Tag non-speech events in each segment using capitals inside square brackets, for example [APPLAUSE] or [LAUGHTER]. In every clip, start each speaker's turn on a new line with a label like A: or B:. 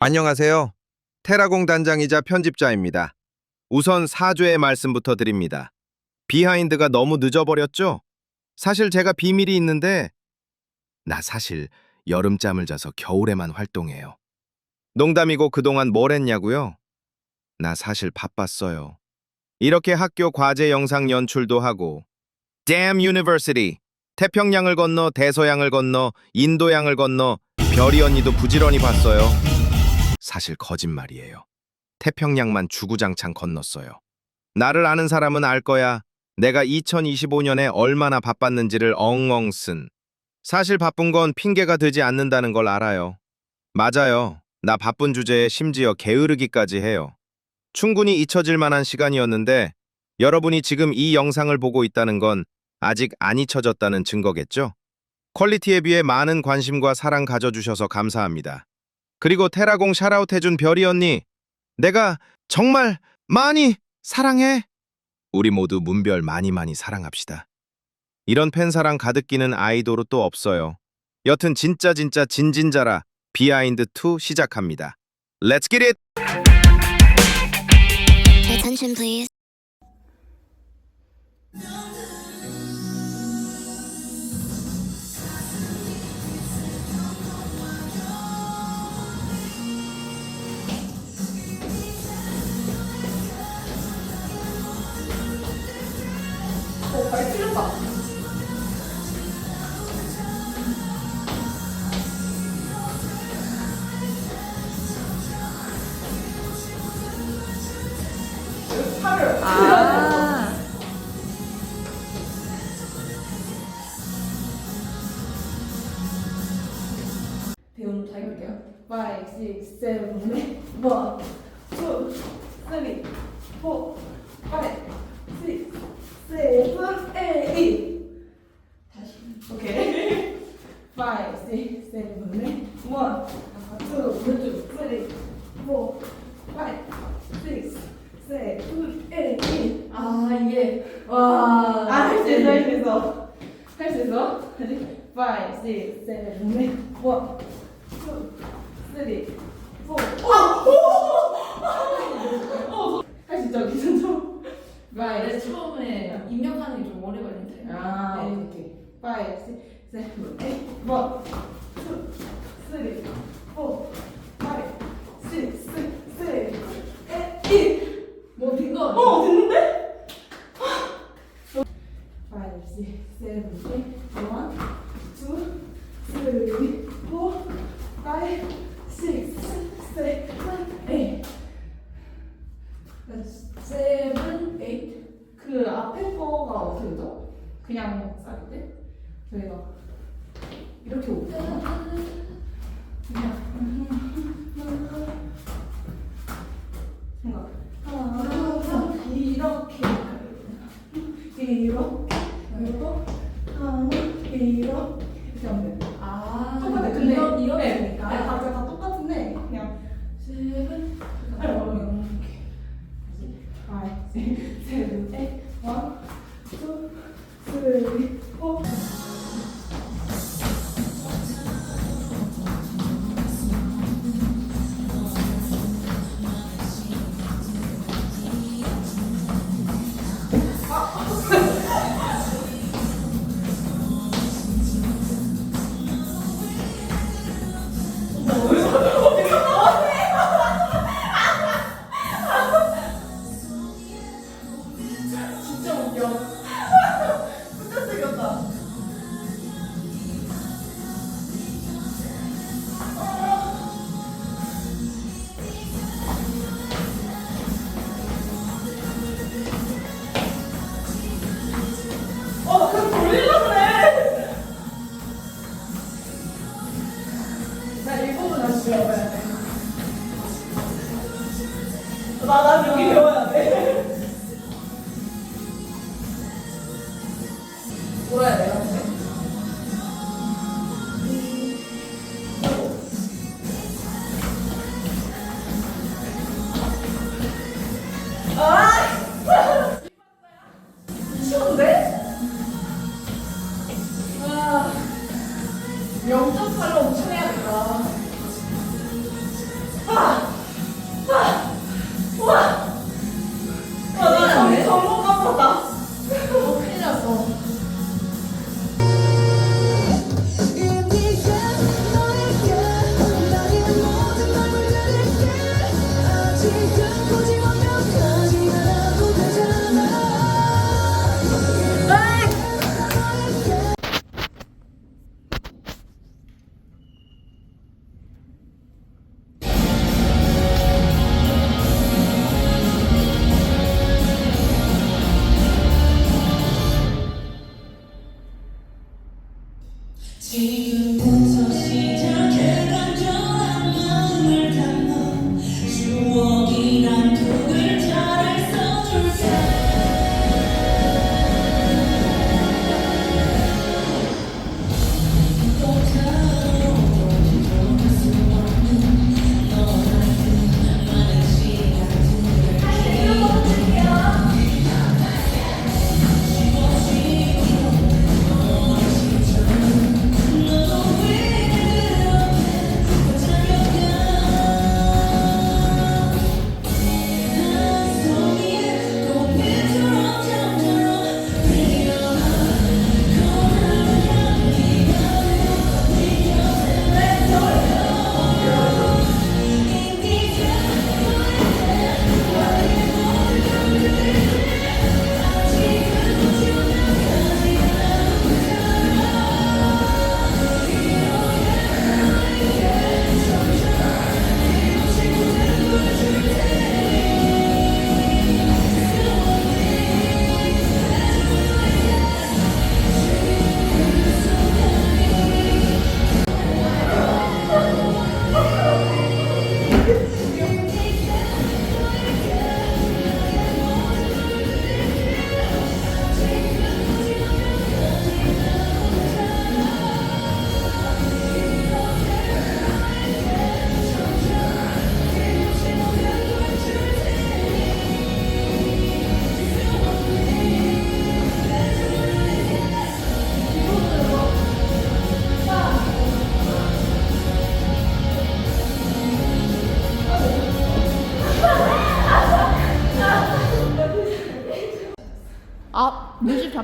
A: 안녕하세요. 테라공 단장이자 편집자입니다. 우선 사죄의 말씀부터 드립니다. 비하인드가 너무 늦어버렸죠? 사실 제가 비밀이 있는데, 나 사실 여름잠을 자서 겨울에만 활동해요. 농담이고 그동안 뭘 했냐고요? 나 사실 바빴어요. 이렇게 학교 과제 영상 연출도 하고, Damn University! 태평양을 건너 대서양을 건너 인도양을 건너 별이 언니도 부지런히 봤어요. 사실 거짓말이에요. 태평양만 주구장창 건넜어요. 나를 아는 사람은 알 거야. 내가 2025년에 얼마나 바빴는지를 엉엉 쓴. 사실 바쁜 건 핑계가 되지 않는다는 걸 알아요. 맞아요. 나 바쁜 주제에 심지어 게으르기까지 해요. 충분히 잊혀질 만한 시간이었는데 여러분이 지금 이 영상을 보고 있다는 건 아직 안 잊혀졌다는 증거겠죠? 퀄리티에 비해 많은 관심과 사랑 가져주셔서 감사합니다. 그리고 테라공 샤라웃 해준 별이 언니, 내가 정말 많이 사랑해. 우리 모두 문별 많이 많이 사랑합시다. 이런 팬사랑 가득 끼는 아이돌은 또 없어요. 여튼 진짜 진짜 진진자라 비하인드 2 시작합니다. Let's get it!
B: Attention, please.
C: 6, 7, 8, 1, 2, 3, 4, 5, 6, 7, 8, 2 다시. 오케이. 5, 6, 7, 8, 1, 2, 3, 4, 5, 6, 7, 8, 2 아, 이게 와. 아, 할수 있어, 할 수 있어. 할 수 있어. 다시. 5, 6, 7, 8, 1, 2, 3, 4, 오! 할수 있죠, 괜찮죠?
D: 근데
C: 5,
D: 처음에 입력하는 게 좀 오래 걸린대.
C: 아,
D: 네.
C: 오케이. 5, 6, 7, 8, 1, 2, 3, 4, 5, 6, 7, 8, 1
D: 뭐 빈거
C: 어, 됐는데? 5, 6, 7, 8, 1, 2, 3, 4, 5, 6, 7, 8
D: 세븐, 에잇.
C: 그 앞에 거가 어떻게 되죠? 그냥 쌀 때? 저희가 이렇게 오거나 그냥 생각 하나 이렇게 이렇게 그리고 하나 이렇게. 이렇게 하면 돼요.
D: 아,
C: 똑같아 근데 네,
D: 거니까.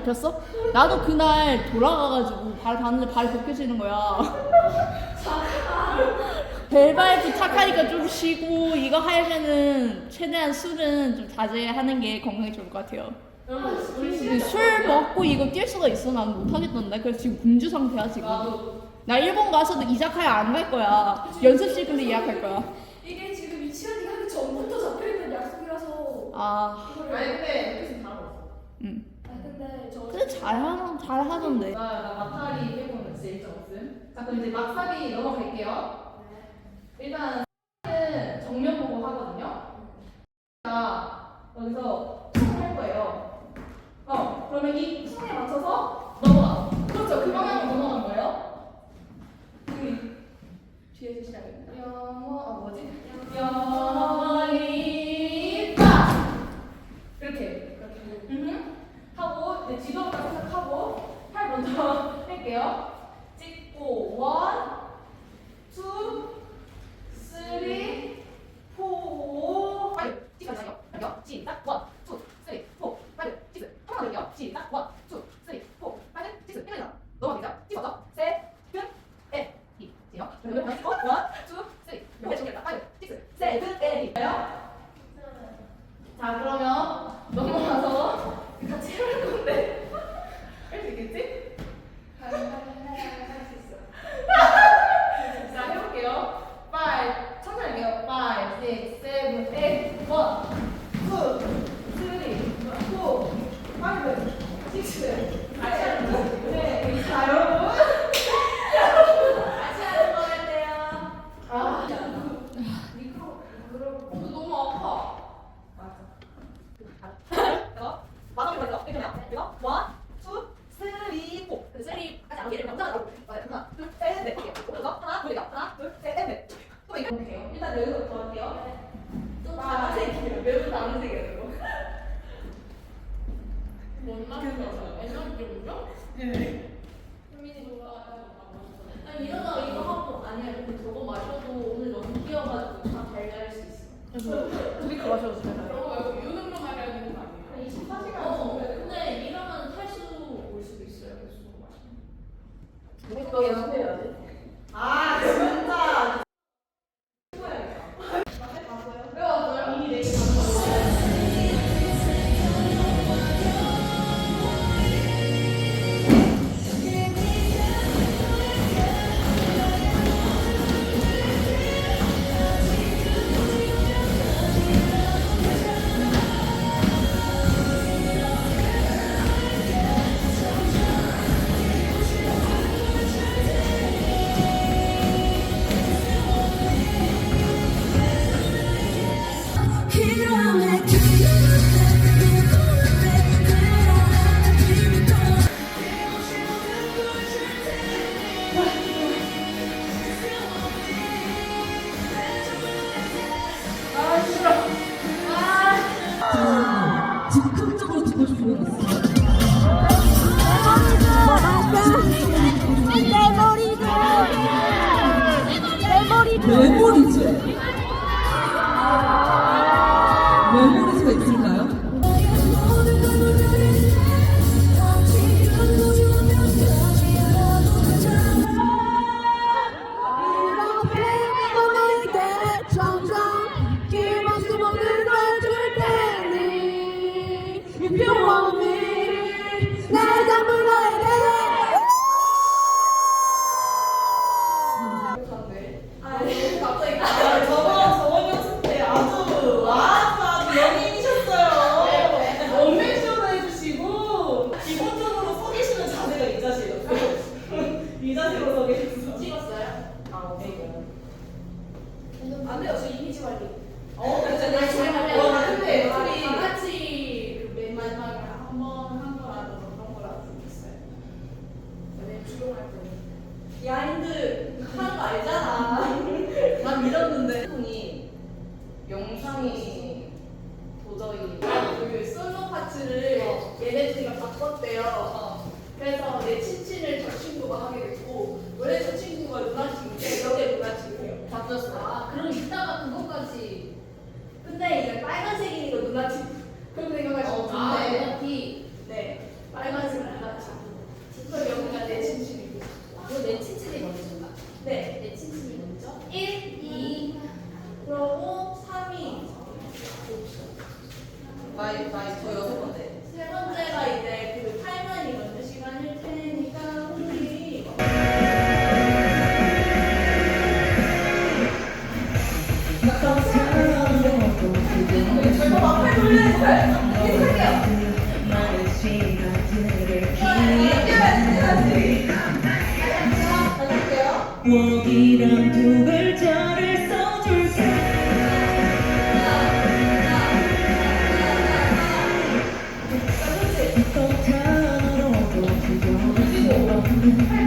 E: 잡혔어? 나도 그날 돌아가가지고 발 봤는데 발이 벗겨지는 거야. [LAUGHS] 벨바이브 착하니까 좀 쉬고 이거 하면은 최대한 술은 좀 자제하는 게 건강에 좋을 것 같아요. 술 먹고 이거 뛸 수가 있어? 난 못하겠던데. 그래서 지금 금주 상태야 지금. 나 일본 가서도 이자카야 안 갈 거야. 연습실 근데 예약할 거야.
F: 이게 지금 이치현이가 전부터 잡혀있는 약속이라서.
E: 아.
D: 아니,
F: 아,
E: 하, 잘 하던데.
D: 나, 나 막사리 빼고는 진짜 없음. 자, 그럼 이제 막사리 넘어갈게요. 일단, 정면 보고 하거든요. 자, 여기서 Yeah. 그런데 이거는
E: 탈수도
F: 올 수도 있어요.
G: Thank you.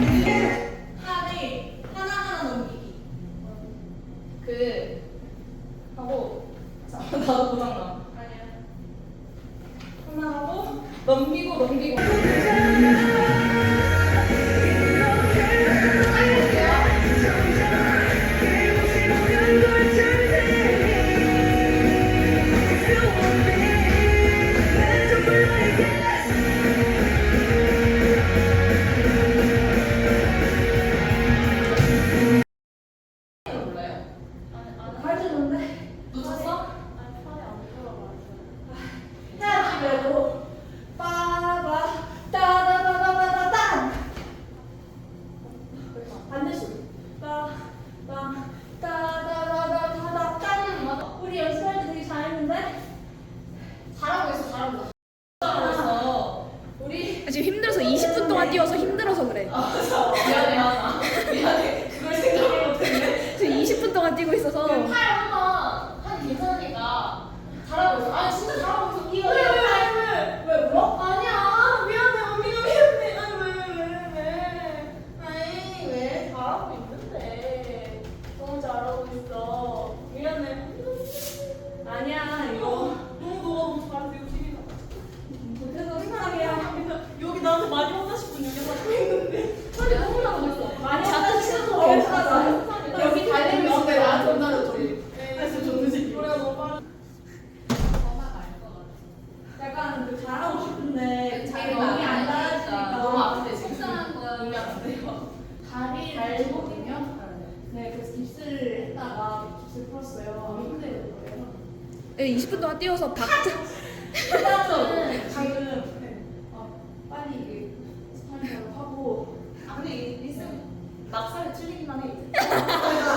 H: 낙서에
F: 찔리기만 해. [LAUGHS]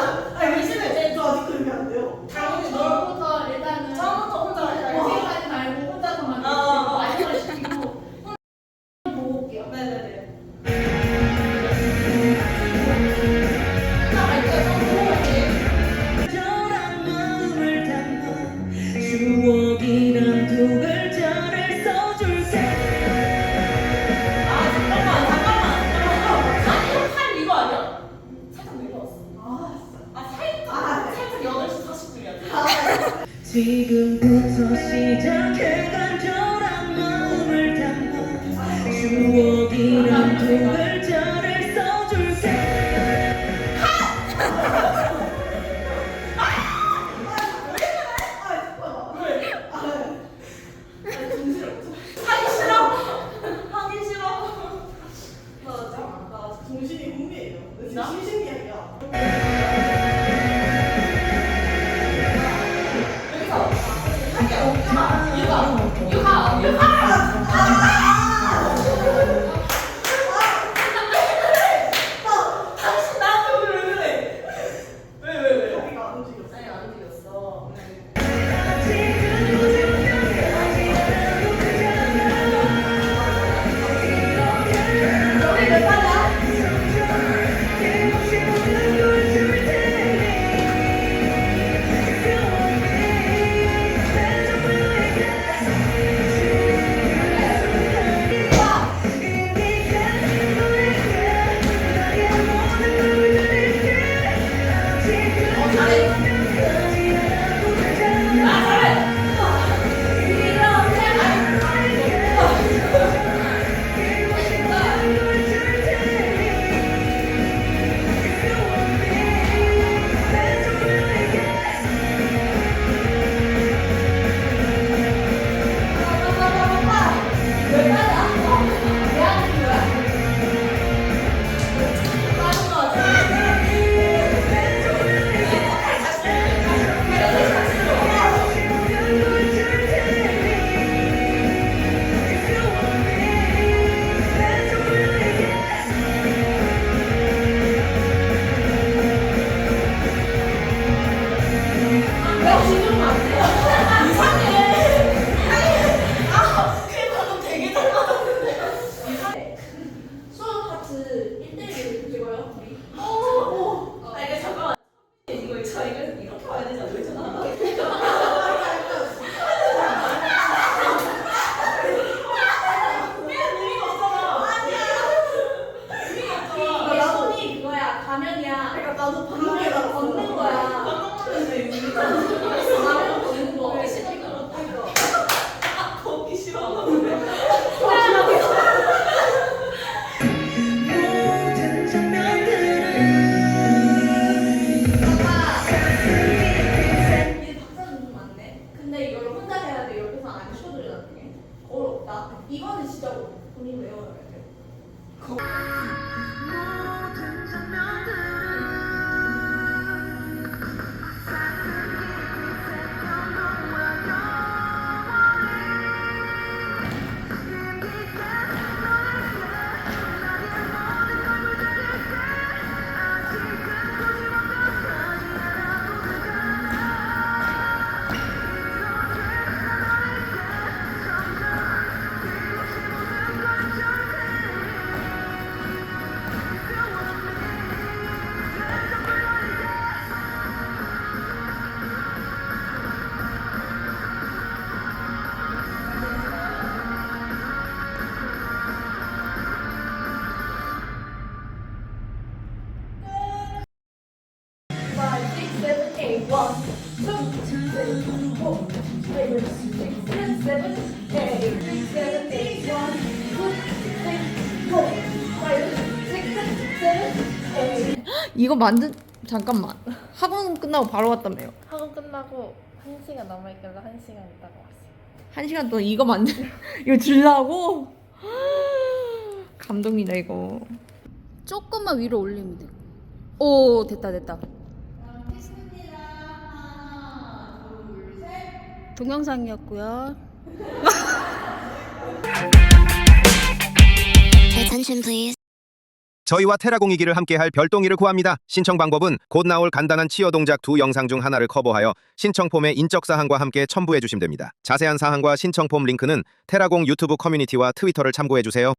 F: walking up
H: the
I: 이거는
D: 진짜 본인 외워야 돼
F: Five,
D: 만든 잠깐만 학원 끝나고 바로 왔다며요
I: 학원 끝나고 1시간 남아있길래 1시간 있다가 왔어요.
D: 한 시간 동안 이거 만들 [LAUGHS] 이거 줄라고 [GASPS] 감동이다 이거
E: 조금만 위로 올리면 돼. 오 됐다 됐다. 동영상이었고요. [LAUGHS]
B: Attention please.
A: 저희와 테라공이기를 함께할 별동이를 구합니다. 신청 방법은 곧 나올 간단한 치어 동작 두 영상 중 하나를 커버하여 신청 폼의 인적 사항과 함께 첨부해 주시면 됩니다. 자세한 사항과 신청 폼 링크는 테라공 유튜브 커뮤니티와 트위터를 참고해 주세요.